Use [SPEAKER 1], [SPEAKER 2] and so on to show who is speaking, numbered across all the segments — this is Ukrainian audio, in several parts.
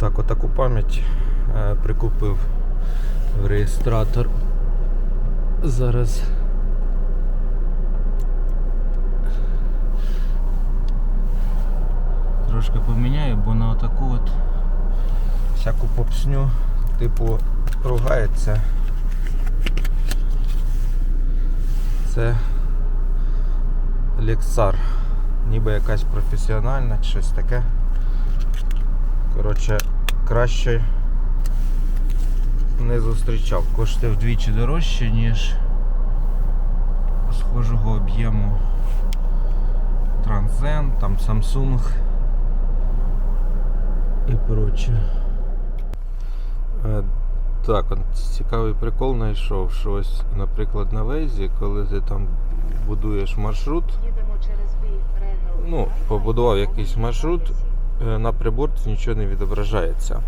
[SPEAKER 1] Так, отаку пам'ять е, прикупив в реєстратор. Зараз. Трошки поміняю, бо на отаку от всяку попсню, типу, ругається. Це Лексар. Ніби якась професіональна щось таке. Коротше, краще не зустрічав. Коштує вдвічі дорожче, ніж схожого об'єму Transzen, там Samsung і проче. Е, Так, цікавий прикол знайшов, що ось, наприклад, на Вейзі, коли ти там будуєш маршрут, ну, побудував якийсь маршрут, на приборці нічого не відображається.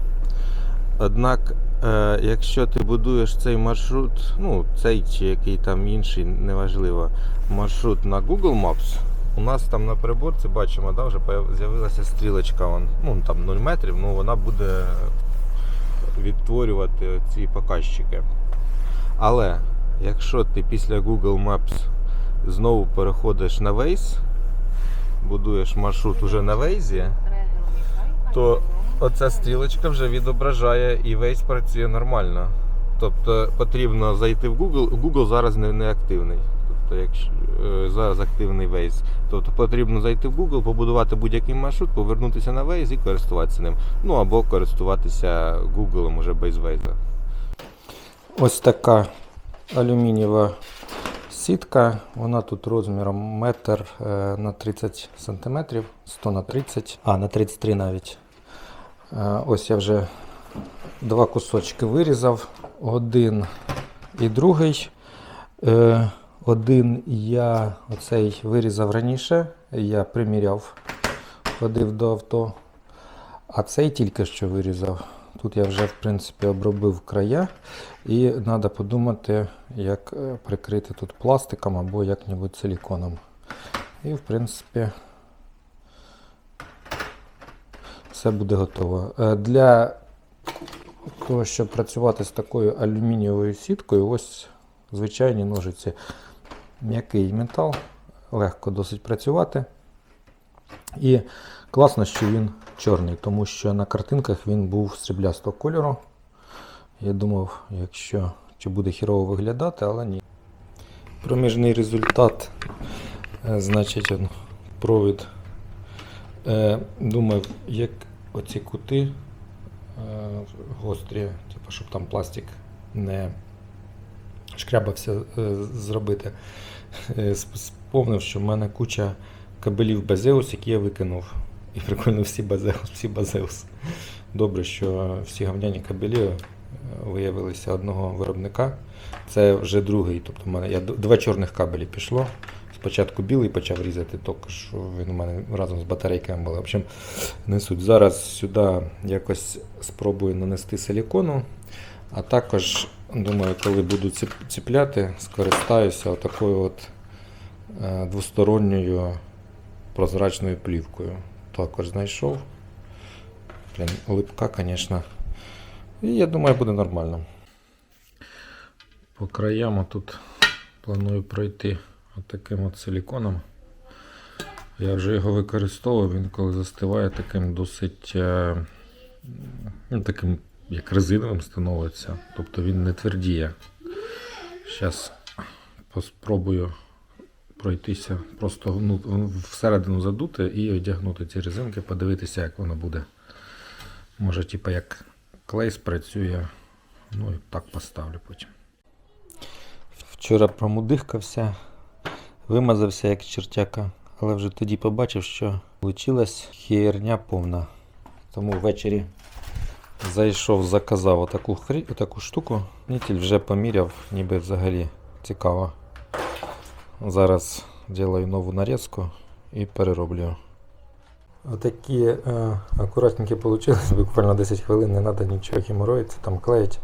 [SPEAKER 1] Однак, е, якщо ти будуєш цей маршрут, ну, цей чи який там інший, неважливо, маршрут на Google Maps, у нас там на приборці бачимо, да, вже з'явилася стрілочка, ну там 0 метрів, ну вона буде відтворювати ці показчики. Але якщо ти після Google Maps знову переходиш на Waze, будуєш маршрут уже на Waze, то оця стрілочка вже відображає і Waze працює нормально. Тобто потрібно зайти в Google. Google зараз не, не активний. Тобто, якщо е, зараз активний Waze. Тобто потрібно зайти в Google, побудувати будь-який маршрут, повернутися на Waze і користуватися ним. Ну або користуватися Google уже без Waze. Ось така алюмінієва сітка. Вона тут розміром метр е, на 30 см, 100 на 30, а на 33 навіть. Е, Ось я вже два кусочки вирізав. Один і другий. Е, Один я оцей вирізав раніше, я приміряв, ходив до авто. А цей тільки що вирізав. Тут я вже в принципі обробив края і треба подумати, як е, прикрити тут пластиком або як-небудь силіконом. І в принципі все буде готово. Е, Для того, щоб працювати з такою алюмінієвою сіткою, ось звичайні ножиці. М'який метал, легко досить працювати. І класно, що він чорний, тому що на картинках він був сріблястого кольору. Я думав, якщо чи буде хірово виглядати, але ні. Проміжний результат, е, значить, провід. Е, думав, як оці кути е, гострі, типу, щоб там пластик не шкрябався е, зробити. Е, Сповнив, що в мене куча кабелів Базеус, які я викинув. І прикольно всі Базеус, всі Базеус. Добре, що всі говняні кабелі виявилися одного виробника. Це вже другий. Тобто в мене я два чорних кабелі пішло. Спочатку білий почав різати, що він у мене разом з батарейками був. В общем, не суть. Зараз сюди якось спробую нанести силікону. А також, думаю, коли буду ціпляти, скористаюся такою от е, двосторонньою прозрачною плівкою. Також знайшов. Блін, липка, звісно. І я думаю, буде нормально. По краям тут планую пройти таким от силіконом. Я вже його використовував, він коли застиває таким досить е, ну, таким як резиновим становиться. Тобто він не твердіє. Зараз поспробую пройтися, просто ну, всередину задути і одягнути ці резинки, подивитися, як воно буде. Може, типа як клей спрацює. Ну і так поставлю потім. Вчора промудихкався, вимазався як чертяка, але вже тоді побачив, що вийшла херня повна. Тому ввечері зайшов, заказав отаку, хрі... отаку штуку. Нітіль вже поміряв, ніби взагалі цікаво. Зараз делаю нову нарізку і перероблю. Отакі е, акуратненькі вийшли, буквально 10 хвилин, не треба нічого хімороїти, там клеїть.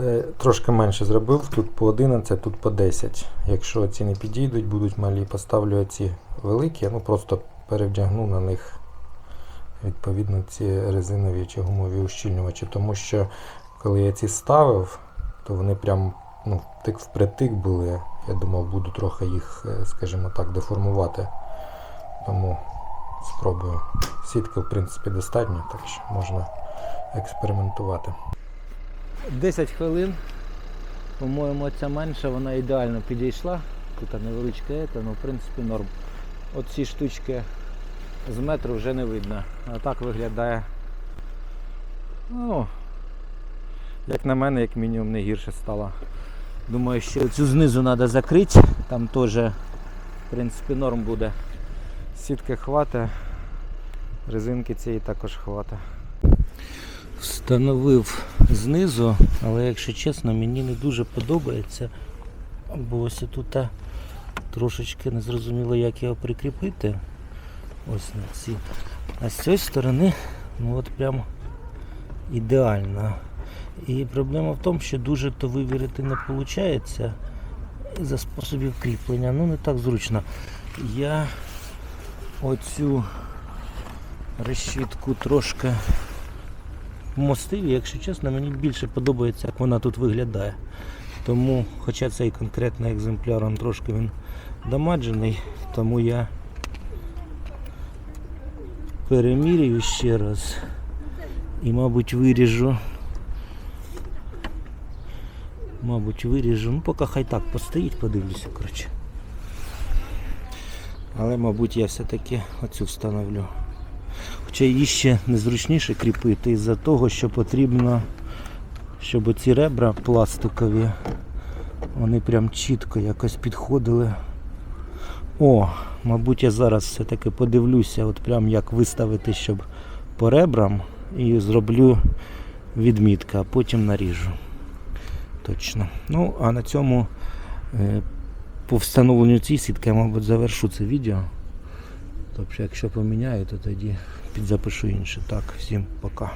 [SPEAKER 1] Е, трошки менше зробив, тут по 11, тут по 10. Якщо ці не підійдуть, будуть малі, поставлю ці великі, ну просто перевдягну на них
[SPEAKER 2] відповідно ці резинові чи гумові ущільнювачі. Тому що коли я ці ставив, то вони прям ну, втик впритик були. Я думав, буду трохи їх, е, скажімо так, деформувати. Тому спробую. Сітки, в принципі, достатньо, так що можна експериментувати.
[SPEAKER 1] 10 хвилин. По-моєму, ця менша, вона ідеально підійшла. Тут невеличке, ета, ну в принципі норм. От ці штучки з метру вже не видно. А так виглядає. Ну, як на мене, як мінімум, не гірше стало. Думаю, що цю знизу треба закрити, там теж в принципі норм буде. Сітки хвата, резинки цієї також хвата. Встановив знизу, але якщо чесно, мені не дуже подобається. Бо ось тут трошечки не зрозуміло, як його прикріпити. Ось на ці. А з цієї сторони, ну от прям ідеально. І проблема в тому, що дуже то вивірити не виходить за способів кріплення. Ну не так зручно. Я оцю решітку трошки мостив, і, якщо чесно, мені більше подобається, як вона тут виглядає. Тому, хоча цей конкретний екземпляр он трошки він дамаджений, тому я перемірюю ще раз і, мабуть, виріжу. Мабуть, виріжу. Ну, поки хай так постоїть, подивлюся, коротше. Але, мабуть, я все-таки оцю встановлю. Хоча її ще незручніше кріпити із-за того, що потрібно, щоб ці ребра пластикові, вони прям чітко якось підходили. О, мабуть, я зараз все-таки подивлюся, от прям як виставити, щоб по ребрам і зроблю відмітка, а потім наріжу. Точно. Ну, а на цьому е, по встановленню цієї сітки я, мабуть, завершу це відео. Тобто, якщо поміняю, то тоді підзапишу інше. Так, всім пока.